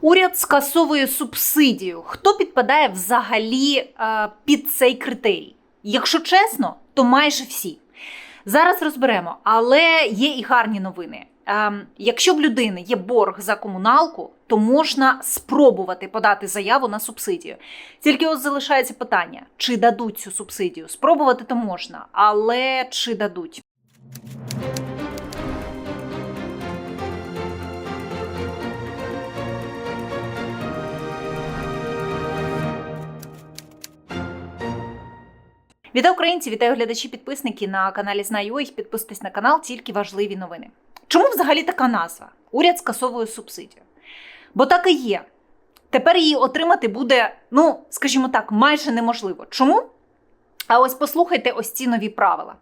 Уряд скасовує субсидію. Хто підпадає взагалі е, під цей критерій? Якщо чесно, то майже всі. Зараз розберемо, але є і гарні новини. Ем, якщо в людини є борг за комуналку, то можна спробувати подати заяву на субсидію. Тільки ось залишається питання: чи дадуть цю субсидію? Спробувати то можна, але чи дадуть? Вітаю українці, вітаю глядачі, підписники на каналі Знаю їх. Підписуйтесь на канал, тільки важливі новини. Чому взагалі така назва? Уряд скасовує субсидію. Бо так і є. Тепер її отримати буде, ну, скажімо так, майже неможливо. Чому? А ось послухайте ось ці нові правила.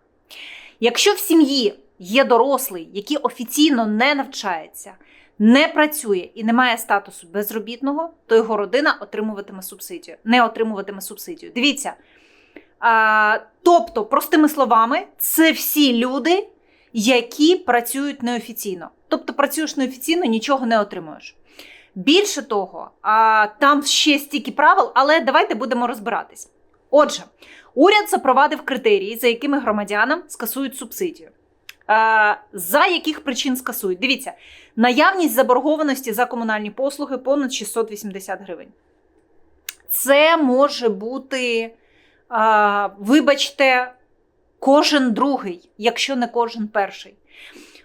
Якщо в сім'ї є дорослий, який офіційно не навчається, не працює і не має статусу безробітного, то його родина отримуватиме субсидію, не отримуватиме субсидію. Дивіться. Тобто, простими словами, це всі люди, які працюють неофіційно. Тобто, працюєш неофіційно, нічого не отримуєш. Більше того, там ще стільки правил, але давайте будемо розбиратись. Отже, уряд запровадив критерії, за якими громадянам скасують субсидію. За яких причин скасують? Дивіться, наявність заборгованості за комунальні послуги понад 680 гривень. Це може бути. Вибачте, кожен другий, якщо не кожен перший.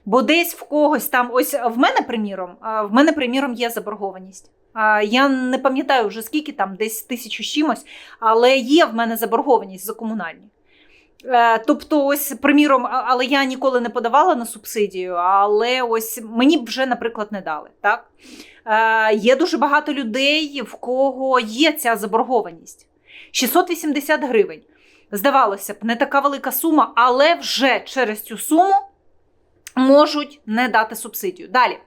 Бо десь в когось там, ось в мене, приміром, в мене, приміром, є заборгованість. Я не пам'ятаю вже скільки там, десь тисячу чимось, але є в мене заборгованість за комунальні. Е, Тобто, ось, приміром, але я ніколи не подавала на субсидію, але ось мені б вже, наприклад, не дали. Так? Е, Є дуже багато людей, в кого є ця заборгованість. 680 гривень. Здавалося б, не така велика сума, але вже через цю суму можуть не дати субсидію. Далі.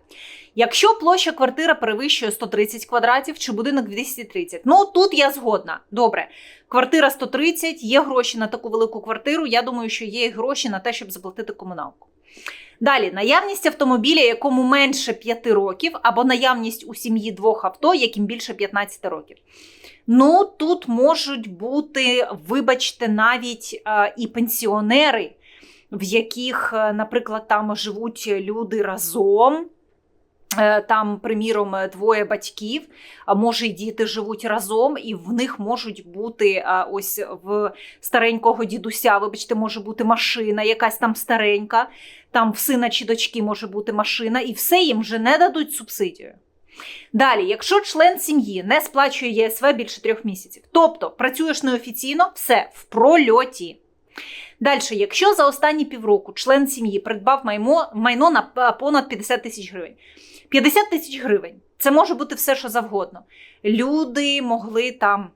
Якщо площа квартира перевищує 130 квадратів чи будинок 230, ну тут я згодна. Добре, квартира 130, є гроші на таку велику квартиру. Я думаю, що є гроші на те, щоб заплатити комуналку. Далі, наявність автомобіля, якому менше 5 років, або наявність у сім'ї двох авто, яким більше 15 років. Ну, тут можуть бути, вибачте, навіть е, і пенсіонери, в яких, е, наприклад, там живуть люди разом. Е, Там, приміром, двоє батьків, а може, й діти живуть разом, і в них можуть бути ось в старенького дідуся, вибачте, може бути машина, якась там старенька, там в сина чи дочки може бути машина, і все їм вже не дадуть субсидію. Далі, якщо член сім'ї не сплачує ЄСВ більше трьох місяців, тобто працюєш неофіційно, все в прольоті. Далі, якщо за останні півроку член сім'ї придбав майно, майно на понад 50 тисяч гривень. 50 тисяч гривень це може бути все, що завгодно. Люди могли там,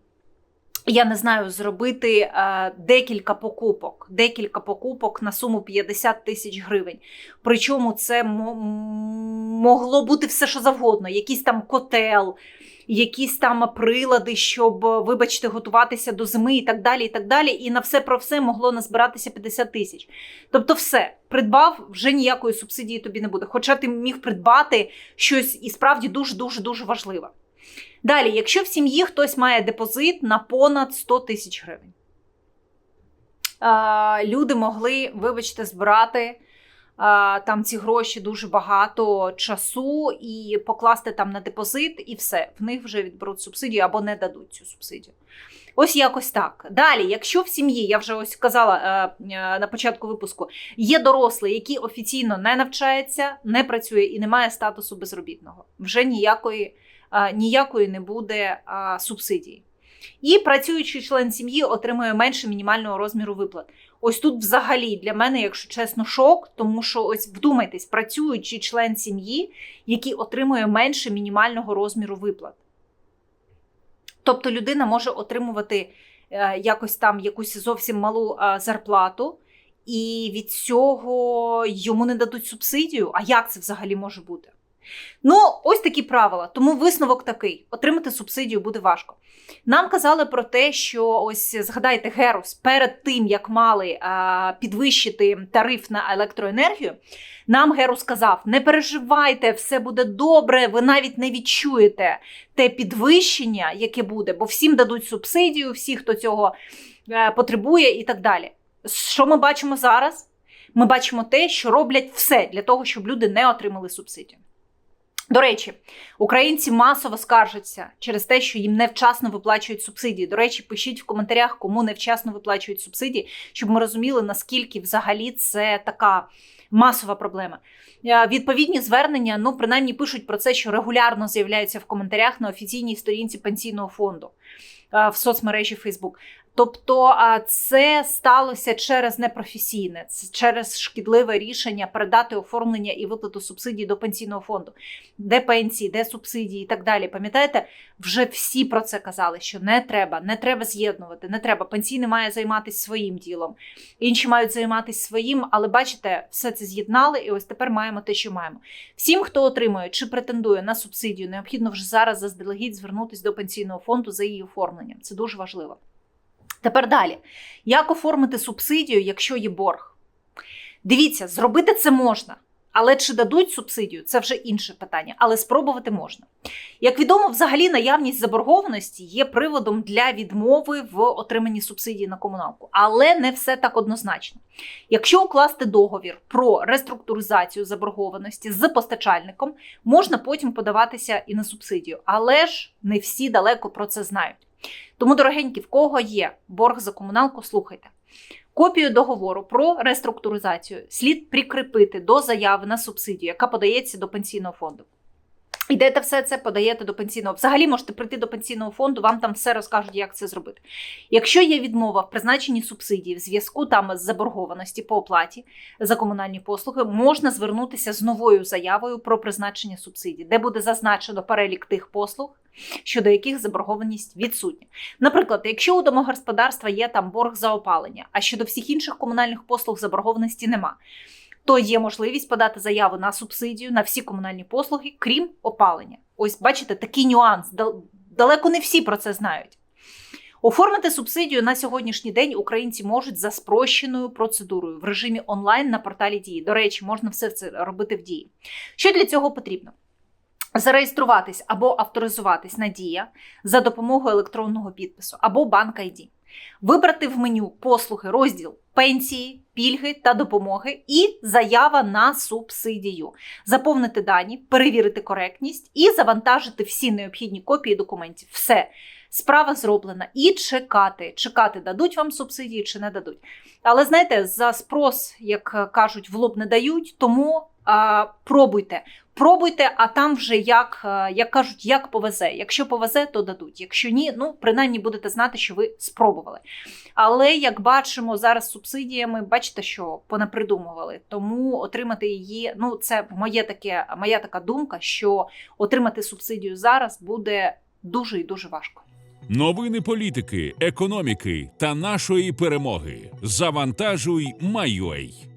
я не знаю, зробити е, декілька покупок, декілька покупок на суму 50 тисяч гривень. Причому це мо- могло бути все, що завгодно. Якийсь там котел, якісь там прилади, щоб, вибачте, готуватися до зими і так далі. І так далі. І на все про все могло назбиратися 50 тисяч. Тобто, все, придбав, вже ніякої субсидії тобі не буде. Хоча ти міг придбати щось і справді дуже дуже дуже важливе. Далі, якщо в сім'ї хтось має депозит на понад 100 тисяч гривень, люди могли, вибачте, збирати там ці гроші дуже багато часу і покласти там на депозит, і все, в них вже відберуть субсидію або не дадуть цю субсидію. Ось якось так. Далі, якщо в сім'ї, я вже ось казала е, е, на початку випуску, є дорослий, який офіційно не навчається, не працює і не має статусу безробітного, вже ніякої, ніякої не буде субсидії. І працюючий член сім'ї отримує менше мінімального розміру виплат. Ось тут взагалі для мене, якщо чесно, шок, тому що ось вдумайтесь, працюючий член сім'ї, який отримує менше мінімального розміру виплат. Тобто людина може отримувати е, якось там якусь зовсім малу зарплату, і від цього йому не дадуть субсидію. А як це взагалі може бути? Ну, ось такі правила. Тому висновок такий: отримати субсидію буде важко. Нам казали про те, що ось згадайте Герус, перед тим як мали а, підвищити тариф на електроенергію. Нам Герус сказав: не переживайте, все буде добре. Ви навіть не відчуєте те підвищення, яке буде, бо всім дадуть субсидію, всі, хто цього е, потребує, і так далі. Що ми бачимо зараз? Ми бачимо те, що роблять все для того, щоб люди не отримали субсидію. До речі, українці масово скаржаться через те, що їм невчасно виплачують субсидії. До речі, пишіть в коментарях, кому невчасно виплачують субсидії, щоб ми розуміли, наскільки взагалі це така масова проблема. Е, Відповідні звернення, ну принаймні пишуть про це, що регулярно з'являються в коментарях на офіційній сторінці пенсійного фонду е, в соцмережі Facebook. Тобто це сталося через непрофесійне, через шкідливе рішення передати оформлення і виплату субсидій до пенсійного фонду, де пенсії, де субсидії і так далі. Пам'ятаєте, вже всі про це казали, що не треба, не треба з'єднувати, не треба. Пенсійний має займатися своїм ділом, інші мають займатися своїм, але бачите, все це з'єднали, і ось тепер маємо те, що маємо. Всім, хто отримує чи претендує на субсидію, необхідно вже зараз заздалегідь звернутися до пенсійного фонду за її оформленням. Це дуже важливо. Тепер далі. Як оформити субсидію, якщо є борг? Дивіться, зробити це можна. Але чи дадуть субсидію, це вже інше питання, але спробувати можна. Як відомо, взагалі наявність заборгованості є приводом для відмови в отриманні субсидії на комуналку, але не все так однозначно. Якщо укласти договір про реструктуризацію заборгованості з постачальником, можна потім подаватися і на субсидію, але ж не всі далеко про це знають. Тому, дорогенькі, в кого є борг за комуналку, слухайте. Копію договору про реструктуризацію слід прикріпити до заяви на субсидію, яка подається до пенсійного фонду. Йдете все це, подаєте до пенсійного. Взагалі можете прийти до пенсійного фонду, вам там все розкажуть, як це зробити. Якщо є відмова в призначенні субсидії в зв'язку там з заборгованості по оплаті за комунальні послуги, можна звернутися з новою заявою про призначення субсидій, де буде зазначено перелік тих послуг, щодо яких заборгованість відсутня. Наприклад, якщо у домогосподарства є там борг за опалення, а щодо всіх інших комунальних послуг заборгованості нема, то є можливість подати заяву на субсидію на всі комунальні послуги, крім опалення. Ось бачите, такий нюанс. Далеко не всі про це знають. Оформити субсидію на сьогоднішній день українці можуть за спрощеною процедурою в режимі онлайн на порталі Дії. До речі, можна все це робити в дії. Що для цього потрібно? Зареєструватись або авторизуватись на Дія за допомогою електронного підпису або банк ID. Вибрати в меню послуги розділ пенсії, пільги та допомоги і заява на субсидію. Заповнити дані, перевірити коректність і завантажити всі необхідні копії документів. Все. Справа зроблена. І чекати. Чекати, дадуть вам субсидії чи не дадуть. Але знаєте, за спрос, як кажуть, в лоб не дають, тому а, пробуйте. Пробуйте, а там вже як, е, як кажуть, як повезе. Якщо повезе, то дадуть. Якщо ні, ну принаймні будете знати, що ви спробували. Але як бачимо зараз субсидіями, бачите, що понапридумували. Тому отримати її, ну це моє таке, моя така думка, що отримати субсидію зараз буде дуже і дуже важко. Новини політики, економіки та нашої перемоги. Завантажуй, майой.